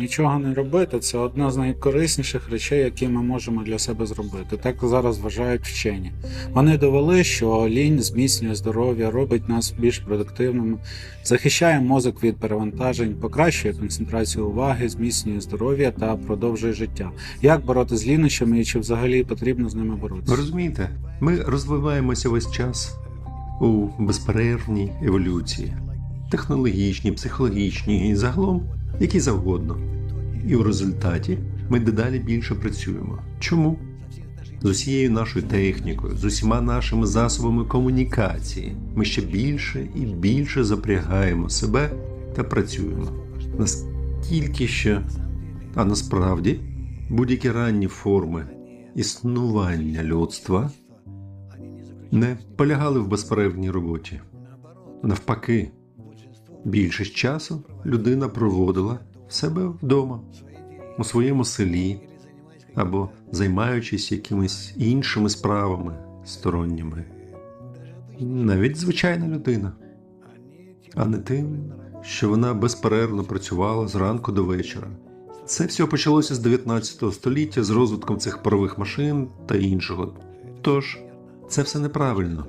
Нічого не робити це одна з найкорисніших речей, які ми можемо для себе зробити. Так зараз вважають вчені. Вони довели, що лінь зміцнює здоров'я, робить нас більш продуктивними, захищає мозок від перевантажень, покращує концентрацію уваги, зміцнює здоров'я та продовжує життя. Як боротися з лінощами і чи взагалі потрібно з ними боротися? розумієте, ми розвиваємося весь час у безперервній еволюції, технологічній, психологічній і загалом які завгодно. І в результаті ми дедалі більше працюємо. Чому? З усією нашою технікою, з усіма нашими засобами комунікації ми ще більше і більше запрягаємо себе та працюємо. Наскільки що, а насправді будь-які ранні форми існування людства не полягали в безперервній роботі. Навпаки, більшість часу людина проводила в себе вдома, у своєму селі або займаючись якимись іншими справами сторонніми. Навіть звичайна людина, а не тим, що вона безперервно працювала зранку до вечора. Це все почалося з 19 століття з розвитком цих парових машин та іншого. Тож, це все неправильно.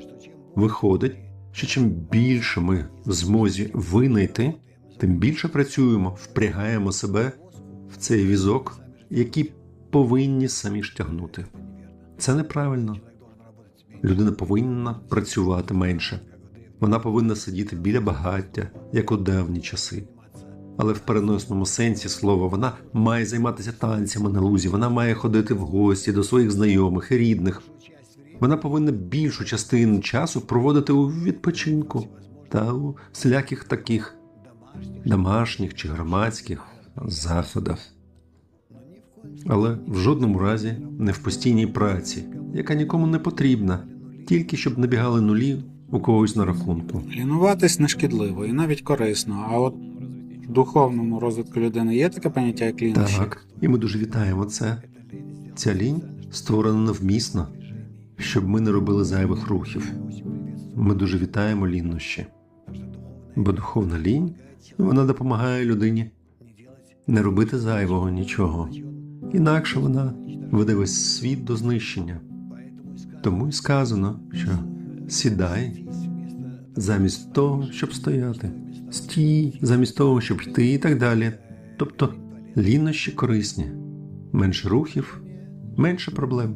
Виходить, що чим більше ми в змозі винайти, тим більше працюємо, впрягаємо себе в цей візок, який повинні самі ж тягнути. Це неправильно. Людина повинна працювати менше. Вона повинна сидіти біля багаття, як у давні часи. Але в переносному сенсі слова вона має займатися танцями на лузі, вона має ходити в гості до своїх знайомих і рідних. Вона повинна більшу частину часу проводити у відпочинку та у всіляких таких домашніх чи громадських заходах. Але в жодному разі не в постійній праці, яка нікому не потрібна, тільки щоб набігали нулі у когось на рахунку. Лінуватись не шкідливо і навіть корисно. А от в духовному розвитку людини є таке поняття, як лінощі? Так, і ми дуже вітаємо це. Ця лінь створена навмісно, щоб ми не робили зайвих рухів. Ми дуже вітаємо ліннощі. Бо духовна лінь вона допомагає людині не робити зайвого нічого. Інакше вона веде весь світ до знищення. Тому й сказано, що сідай замість того, щоб стояти, стій замість того, щоб йти і так далі. Тобто лінощі корисні, менше рухів, менше проблем.